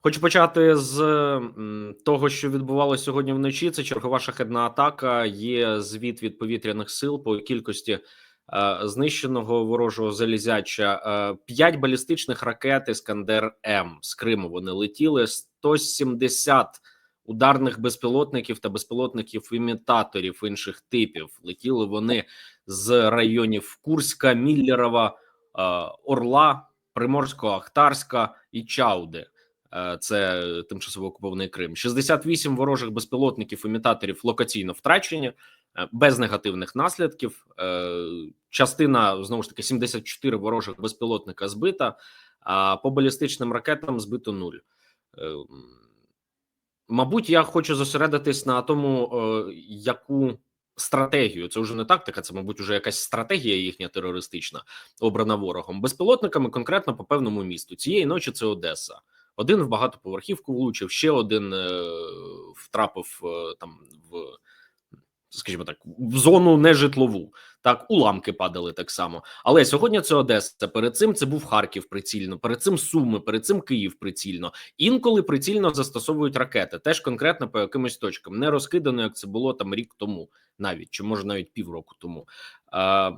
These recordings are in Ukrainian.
Хочу почати з того, що відбувалося сьогодні вночі. Це чергова шахедна атака. Є звіт від повітряних сил по кількості е, знищеного ворожого залізяча. Е, П'ять балістичних ракет Іскандер М з Криму. Вони летіли 170 ударних безпілотників та безпілотників імітаторів інших типів. Летіли вони з районів Курська, Міллерова, е, Орла, Приморсько-Ахтарська і Чауди. Е, Це тимчасово окупований Крим. 68 ворожих безпілотників імітаторів локаційно втрачені е, без негативних наслідків. Е, Частина знову ж таки 74 ворожих безпілотника збита. А по балістичним ракетам збито нуль. Мабуть, я хочу зосередитись на тому, яку стратегію це вже не тактика, це мабуть уже якась стратегія їхня терористична обрана ворогом безпілотниками конкретно по певному місту. Цієї ночі це Одеса. Один в багатоповерхівку влучив, ще один е, втрапив е, там в, скажімо так, в зону нежитлову. Так, уламки падали так само. Але сьогодні це Одеса. Перед цим це був Харків прицільно, перед цим Суми, перед цим Київ прицільно. Інколи прицільно застосовують ракети, теж конкретно по якимось точкам, не розкидано, як це було там рік тому, навіть чи може навіть півроку тому. Е,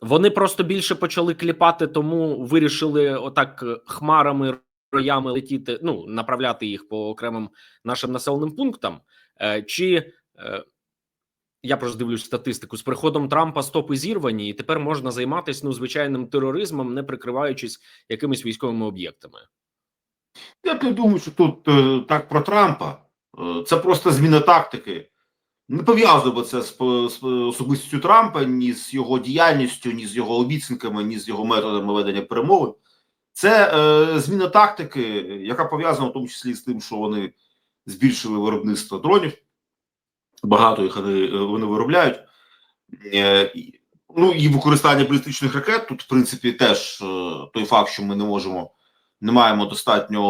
вони просто більше почали кліпати, тому вирішили отак хмарами роями летіти, ну направляти їх по окремим нашим населеним пунктам. Е, чи е, я просто дивлюсь статистику з приходом Трампа стопи зірвані, і тепер можна займатися ну звичайним тероризмом, не прикриваючись якимись військовими об'єктами. Я не думаю, що тут е, так про Трампа. Це просто зміна тактики. Не пов'язую це з, особистістю Трампа, ні з його діяльністю, ні з його обіцянками, ні з його методами ведення перемовин. Це е, зміна тактики, яка пов'язана в тому числі з тим, що вони збільшили виробництво дронів. Багато їх вони, е, вони виробляють. Е, ну і використання балістичних ракет. Тут, в принципі, теж е, той факт, що ми не можемо не маємо достатньо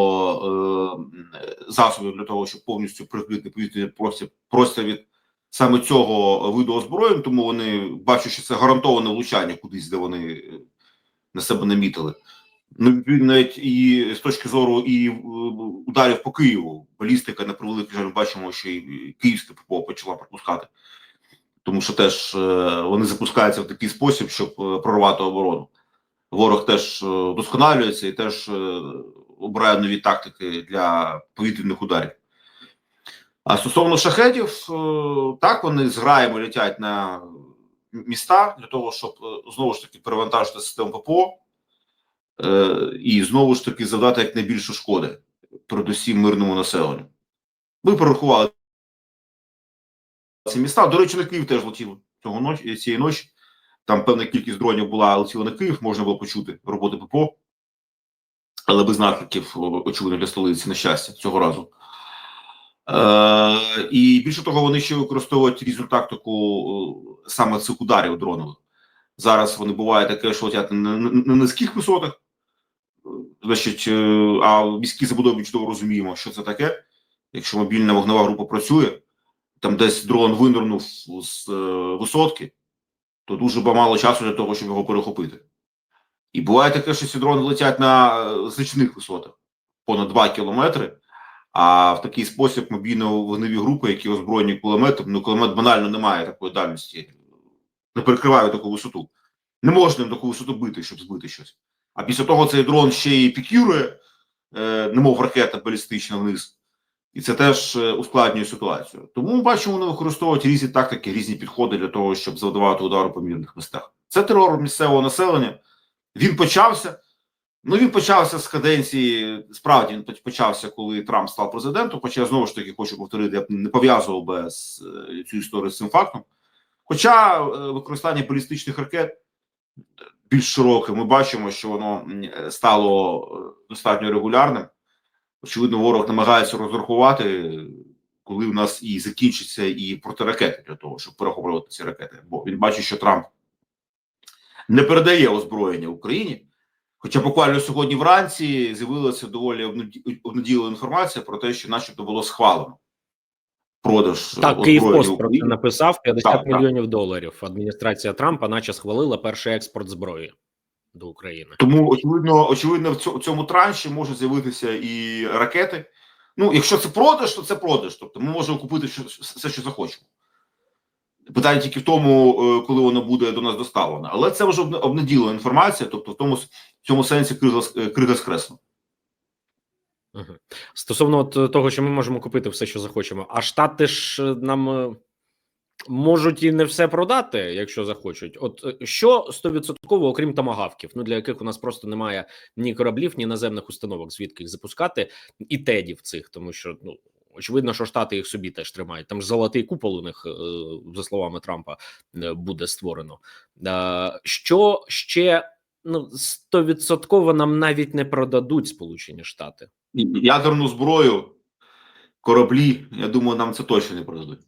е, засобів для того, щоб повністю прикрити повітряний простір, простір від саме цього виду озброєнь, тому вони бачать, що це гарантоване влучання кудись, де вони е, на себе намітили. Ну, навіть і з точки зору і е, ударів по Києву, балістика на превеликий жаль, бачимо, що і київська ППО почала пропускати, тому що теж е, вони запускаються в такий спосіб, щоб е, прорвати оборону. Ворог теж вдосконалюється і теж обирає нові тактики для повітряних ударів. А стосовно шахетів, так вони з граємо летять на міста для того, щоб знову ж таки перевантажити систему ППО і знову ж таки завдати якнайбільше шкоди, передусім мирному населенню. Ми порахували ці міста. До речі, на Київ теж летів цього ночі цієї ночі. Там певна кількість дронів була летіла на Київ, можна було почути роботи ППО, але без наслідків, очевидно, для столиці, на щастя, цього разу. Е, і більше того, вони ще використовують різну тактику е, саме цих ударів дронових. Зараз вони буває таке, що летять на, на, на низьких висотах, Е, значить, е, а забудові ми чудово розуміємо, що це таке. Якщо мобільна вогнева група працює, там десь дрон винирнув з е, висотки то дуже мало часу для того, щоб його перехопити. І буває таке, що ці дрони летять на е, значних висотах, понад 2 кілометри, а в такий спосіб мобільно-вогневі групи, які озброєні кулеметом, ну кулемет банально не має такої дальності, не перекриває таку висоту. Не можна на таку висоту бити, щоб збити щось. А після того цей дрон ще й пікює, е, немов ракета балістична вниз. І це теж е, ускладнює ситуацію. Тому ми бачимо, вони використовують різні тактики, різні підходи для того, щоб завдавати удару по мирних містах. Це терор місцевого населення. Він почався. Ну він почався з каденції. Справді він почався, коли Трамп став президентом. Хоча я знову ж таки хочу повторити, я б не пов'язував би е, цю історію з цим фактом. Хоча е, використання балістичних ракет більш широке, ми бачимо, що воно е, стало е, достатньо регулярним. Очевидно, ворог намагається розрахувати, коли у нас і закінчиться і протиракети для того, щоб перехоплювати ці ракети. Бо він бачить, що Трамп не передає озброєння Україні. Хоча буквально сьогодні вранці з'явилася доволі обнаді- обнадійлива інформація про те, що, начебто, було схвалено продаж Так, озброєння Київпост про це написав 50 Так, так. мільйонів доларів. Адміністрація Трампа, наче схвалила перший експорт зброї. до України. Тому очевидно, очевидно, в цьому, транші можуть з'явитися і ракети. Ну, якщо це продаж, то це продаж. Тобто ми можемо купити що, все, що захочемо. Питання тільки в тому, е, коли воно буде до нас доставлено. Але це вже обнаділена інформація, тобто в тому в цьому сенсі крига, е, крига скресла. Стосовно от е, того, що ми можемо купити все, що захочемо, а штати ж е, нам е, можуть і не все продати, якщо захочуть. От що стовідсотково, окрім тамагавків, ну для яких у нас просто немає ні кораблів, ні наземних установок, звідки їх запускати, і тедів цих, тому що ну. Очевидно, що штати їх собі теж тримають. Там ж золотий купол у них, за словами Трампа, буде створено. Що ще ну стовідсотково нам навіть не продадуть Сполучені Штати. Ядерну зброю, кораблі, я думаю, нам це точно не продадуть.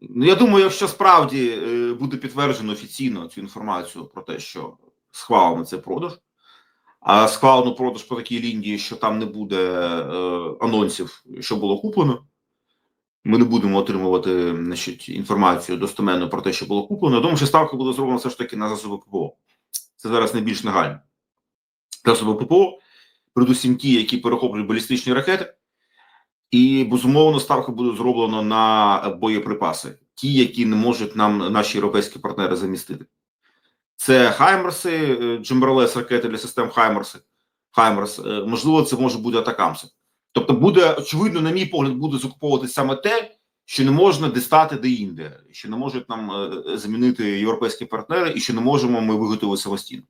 Ну, я думаю, якщо справді е, буде підтверджено офіційно цю інформацію про те, що схвалено цей продаж, а схвалено продаж по такій лінії, що там не буде е, анонсів, що було куплено. Ми не будемо отримувати значить, інформацію достеменно про те, що було куплено. Я думаю, що ставка буде зроблена все ж таки на засоби ППО. Це зараз найбільш нагально. Засоби ППО, передусім ті, які перехоплюють балістичні ракети, і безумовно ставка буде зроблена на боєприпаси, ті, які не можуть нам наші європейські партнери замістити. Це Хаймерси, е, Джемберлес ракети для систем Хаймерси. Хаймерс, е, можливо, це може бути Атакамси. Тобто, буде очевидно, на мій погляд, буде закуповувати саме те, що не можна дістати де-інде, що не можуть нам е, замінити європейські партнери, і що не можемо ми виготовити самостійно.